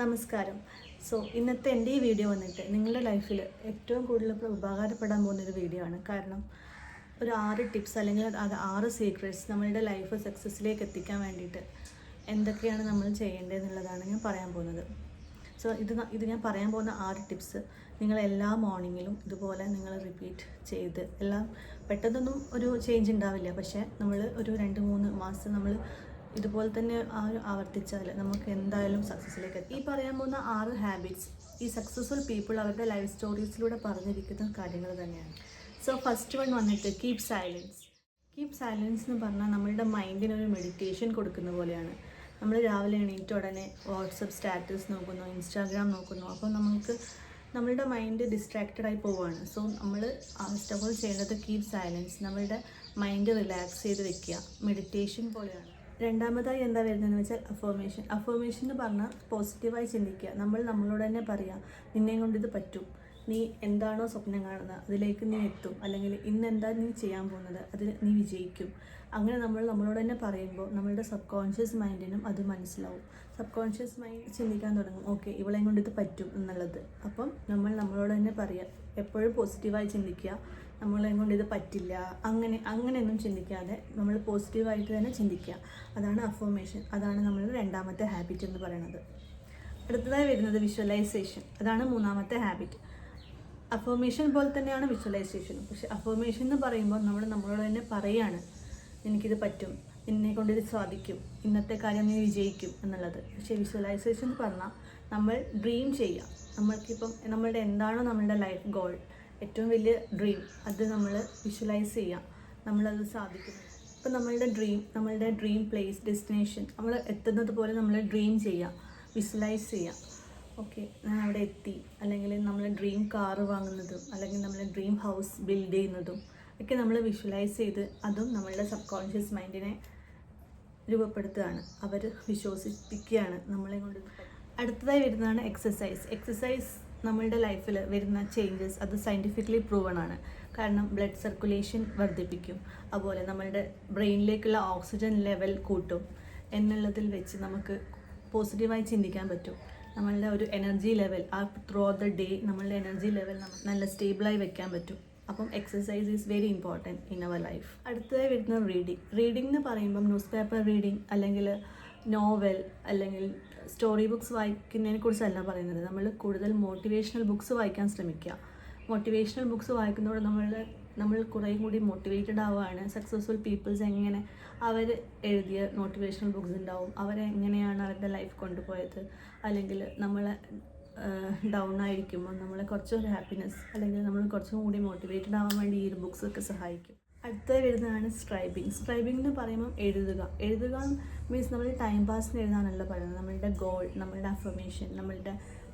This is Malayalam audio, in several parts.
നമസ്കാരം. സോ ഇന്നത്തെ എന്റെ ഈ വീഡിയോ വന്നിട്ട് നിങ്ങളുടെ ലൈഫിൽ ഏറ്റവും കൂടുതൽ ഉപകാരപ്പെടാൻ പോകുന്ന ഒരു വീഡിയോ ആണ്. കാരണം ഒരു ആറ് ടിപ്സ് അല്ലെങ്കിൽ അത് ആറ് സീക്രട്സ് നമ്മളുടെ ലൈഫ് സക്സസ്സിലേക്ക് എത്തിക്കാൻ വേണ്ടിയിട്ട് എന്തൊക്കെയാണ് നമ്മൾ ചെയ്യേണ്ടതെന്നുള്ളതാണ് ഞാൻ പറയാൻ പോകുന്നത്. സോ ഇത് ഇത് ഞാൻ പറയാൻ പോകുന്ന ആറ് ടിപ്സ് നിങ്ങൾ എല്ലാ മോർണിംഗിലും ഇതുപോലെ നിങ്ങൾ റിപ്പീറ്റ് ചെയ്ത് എല്ലാം പെട്ടെന്നൊന്നും ഒരു ചേഞ്ച് ഉണ്ടാവില്ല. പക്ഷേ നമ്മൾ ഒരു രണ്ട് മൂന്ന് മാസം നമ്മൾ ഇതുപോലെ തന്നെ ആവർത്തിച്ചാൽ നമുക്ക് എന്തായാലും സക്സസ്സിലേക്ക് എത്തും. ഈ പറയാൻ പോകുന്ന ആറ് ഹാബിറ്റ്സ് ഈ സക്സസ്ഫുൾ പീപ്പിൾ അവരുടെ ലൈഫ് സ്റ്റോറീസിലൂടെ പറഞ്ഞിരിക്കുന്ന കാര്യങ്ങൾ തന്നെയാണ്. സോ ഫസ്റ്റ് വൺ വന്നിട്ട് കീപ് സൈലൻസ് കീപ് സൈലൻസ് എന്ന് പറഞ്ഞാൽ നമ്മളുടെ മൈൻഡിന് ഒരു മെഡിറ്റേഷൻ കൊടുക്കുന്ന പോലെയാണ്. നമ്മൾ രാവിലെ എണീറ്റ ഉടനെ വാട്സപ്പ് സ്റ്റാറ്റസ് നോക്കുന്നു ഇൻസ്റ്റാഗ്രാം നോക്കുന്നു. അപ്പോൾ നമുക്ക് നമ്മളുടെ മൈൻഡ് ഡിസ്ട്രാക്റ്റഡ് ആയി പോവുകയാണ്. സോ നമ്മൾ ഫസ്റ്റ് ഓഫ് ഓൾ ചെയ്യേണ്ടത് കീപ് സൈലൻസ് നമ്മളുടെ മൈൻഡ് റിലാക്സ് ചെയ്ത് വെക്കുക. മെഡിറ്റേഷൻ പോലെയാണ്. രണ്ടാമതായി എന്താ വരുന്നതെന്ന് വെച്ചാൽ അഫോർമേഷൻ അഫോർമേഷൻ എന്ന് പറഞ്ഞാൽ പോസിറ്റീവായി ചിന്തിക്കുക. നമ്മൾ നമ്മളോട് തന്നെ പറയാം നിന്നെ കൊണ്ട് ഇത് പറ്റും. നീ എന്താണോ സ്വപ്നം കാണുന്നത് അതിലേക്ക് നീ എത്തും. അല്ലെങ്കിൽ ഇന്ന് എന്താ നീ ചെയ്യാൻ പോകുന്നത് അതിൽ നീ വിജയിക്കും. അങ്ങനെ നമ്മൾ നമ്മളോട് തന്നെ പറയുമ്പോൾ നമ്മളുടെ സബ് കോൺഷ്യസ് മൈൻഡിനും അത് മനസ്സിലാവും. സബ് കോൺഷ്യസ് മൈൻഡ് ചിന്തിക്കാൻ തുടങ്ങും. ഓക്കെ ഇവളെ കൊണ്ട് ഇത് പറ്റും എന്നുള്ളത്. അപ്പം നമ്മൾ നമ്മളോട് തന്നെ പറയുക എപ്പോഴും പോസിറ്റീവായി ചിന്തിക്കുക. നമ്മളെ കൊണ്ട് ഇത് പറ്റില്ല. അങ്ങനെ അങ്ങനെയൊന്നും ചിന്തിക്കാതെ നമ്മൾ പോസിറ്റീവായിട്ട് തന്നെ ചിന്തിക്കുക. അതാണ് അഫോമേഷൻ അതാണ് നമ്മളുടെ രണ്ടാമത്തെ ഹാബിറ്റ് എന്ന് പറയുന്നത്. അടുത്തതായി വരുന്നത് വിഷ്വലൈസേഷൻ അതാണ് മൂന്നാമത്തെ ഹാബിറ്റ് അഫോമേഷൻ പോലെ തന്നെയാണ് വിഷ്വലൈസേഷൻ പക്ഷെ അഫോമേഷൻ എന്ന് പറയുമ്പോൾ നമ്മൾ നമ്മളോട് തന്നെ പറയാണ് എനിക്കിത് പറ്റും. എന്നെ കൊണ്ട് ഇത് സാധിക്കും. ഇന്നത്തെ കാര്യം നീ വിജയിക്കും എന്നുള്ളത്. പക്ഷേ വിഷ്വലൈസേഷൻ എന്ന് പറഞ്ഞാൽ നമ്മൾ ഡ്രീം ചെയ്യുക. നമ്മൾക്കിപ്പം നമ്മളുടെ എന്താണോ നമ്മളുടെ ലൈഫ് ഗോൾ ഏറ്റവും വലിയ ഡ്രീം അത് നമ്മൾ വിഷ്വലൈസ് ചെയ്യാം. നമ്മളത് സാധിക്കും ഇപ്പം നമ്മളുടെ ഡ്രീം നമ്മളുടെ ഡ്രീം പ്ലേസ് ഡെസ്റ്റിനേഷൻ നമ്മൾ എത്തുന്നത് പോലെ നമ്മൾ ഡ്രീം ചെയ്യാം. വിഷ്വലൈസ് ചെയ്യാം. ഓക്കെ ഞാൻ അവിടെ എത്തി. അല്ലെങ്കിൽ നമ്മൾ ഡ്രീം കാറ് വാങ്ങുന്നതും അല്ലെങ്കിൽ നമ്മൾ ഡ്രീം ഹൗസ് ബിൽഡ് ചെയ്യുന്നതും ഒക്കെ നമ്മൾ വിഷ്വലൈസ് ചെയ്ത് അതും നമ്മളുടെ സബ് കോൺഷ്യസ് മൈൻഡിനെ രൂപപ്പെടുത്തുകയാണ്. അവർ വിശ്വസിപ്പിക്കുകയാണ് നമ്മളെ കൊണ്ട് അടുത്തതായി വരുന്നതാണ് എക്സസൈസ് എക്സസൈസ് നമ്മളുടെ ലൈഫിൽ വരുന്ന ചേഞ്ചസ് അത് സയന്റിഫിക്കലി പ്രൂവൺ ആണ്. കാരണം ബ്ലഡ് സർക്കുലേഷൻ വർദ്ധിപ്പിക്കും. അതുപോലെ നമ്മളുടെ ബ്രെയിനിലേക്കുള്ള ഓക്സിജൻ ലെവൽ കൂട്ടും. എന്നുള്ളതിൽ വെച്ച് നമുക്ക് പോസിറ്റീവായി ചിന്തിക്കാൻ പറ്റും. നമ്മളുടെ ഒരു എനർജി ലെവൽ ആ ത്രൂ ഔട്ട് ദ ഡേ നമ്മളുടെ എനർജി ലെവൽ നല്ല സ്റ്റേബിളായി വെക്കാൻ പറ്റും. അപ്പം exercise is very important in our life അടുത്തതായി വരുന്ന റീഡിങ് റീഡിംഗ് എന്ന് പറയുമ്പം ന്യൂസ് പേപ്പർ റീഡിങ് അല്ലെങ്കിൽ നോവൽ അല്ലെങ്കിൽ സ്റ്റോറി ബുക്സ് വായിക്കുന്നതിനെ കുറിച്ചല്ല പറയുന്നത്. നമ്മൾ കൂടുതൽ മോട്ടിവേഷണൽ ബുക്സ് വായിക്കാൻ ശ്രമിക്കുക. മോട്ടിവേഷണൽ ബുക്സ് വായിക്കുന്നതോടെ നമ്മൾ നമ്മൾ കുറേ കൂടി മോട്ടിവേറ്റഡ് ആവുകയാണ് സക്സസ്ഫുൾ പീപ്പിൾസ് എങ്ങനെ അവർ എഴുതിയ മോട്ടിവേഷണൽ ബുക്സ് ഉണ്ടാവും അവരെങ്ങനെയാണ് അവരുടെ ലൈഫ് കൊണ്ടുപോയത്. അല്ലെങ്കിൽ നമ്മളെ ഡൗൺ ആയിരിക്കുമ്പോൾ നമ്മളെ കുറച്ചൊരു ഹാപ്പിനെസ് അല്ലെങ്കിൽ നമ്മൾ കുറച്ചും കൂടി മോട്ടിവേറ്റഡ് ആവാൻ വേണ്ടി ഈ ബുക്സ് സഹായിക്കും. അടുത്ത വരുന്നതാണ് സ്ക്രൈബിങ് സ്ക്രൈബിംഗ് എന്ന് പറയുമ്പോൾ എഴുതുക. എഴുതുക മീൻസ് നമ്മൾ ടൈം പാസിന് എഴുതാനല്ല പറയുന്നത്. നമ്മളുടെ ഗോൾ നമ്മളുടെ അഫർമേഷൻ നമ്മളുടെ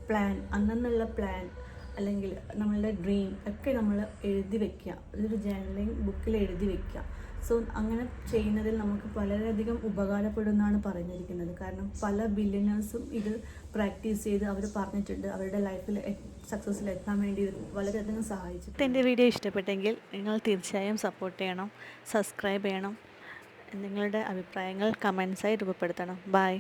പ്ലാൻ അന്നെന്നുള്ള പ്ലാൻ അല്ലെങ്കിൽ നമ്മളുടെ ഡ്രീം ഒക്കെ നമ്മൾ എഴുതി വെക്കുക. ഒരു ജേർണലിംഗ് ബുക്കിൽ എഴുതി വെക്കുക. സോ അങ്ങനെ ചെയ്യുന്നതിൽ നമുക്ക് വളരെയധികം ഉപകാരപ്പെടുമെന്നാണ് പറഞ്ഞിരിക്കുന്നത്. കാരണം പല ബില്യനേഴ്സും ഇത് പ്രാക്ടീസ് ചെയ്ത് അവർ പറഞ്ഞിട്ടുണ്ട്. അവരുടെ ലൈഫിൽ സക്സസ്സിൽ എത്താൻ വേണ്ടി വളരെയധികം സഹായിച്ചു എന്റെ വീഡിയോ ഇഷ്ടപ്പെട്ടെങ്കിൽ നിങ്ങൾ തീർച്ചയായും സപ്പോർട്ട് ചെയ്യണം സബ്സ്ക്രൈബ് ചെയ്യണം. നിങ്ങളുടെ അഭിപ്രായങ്ങൾ കമൻസായി രൂപപ്പെടുത്തണം. ബൈ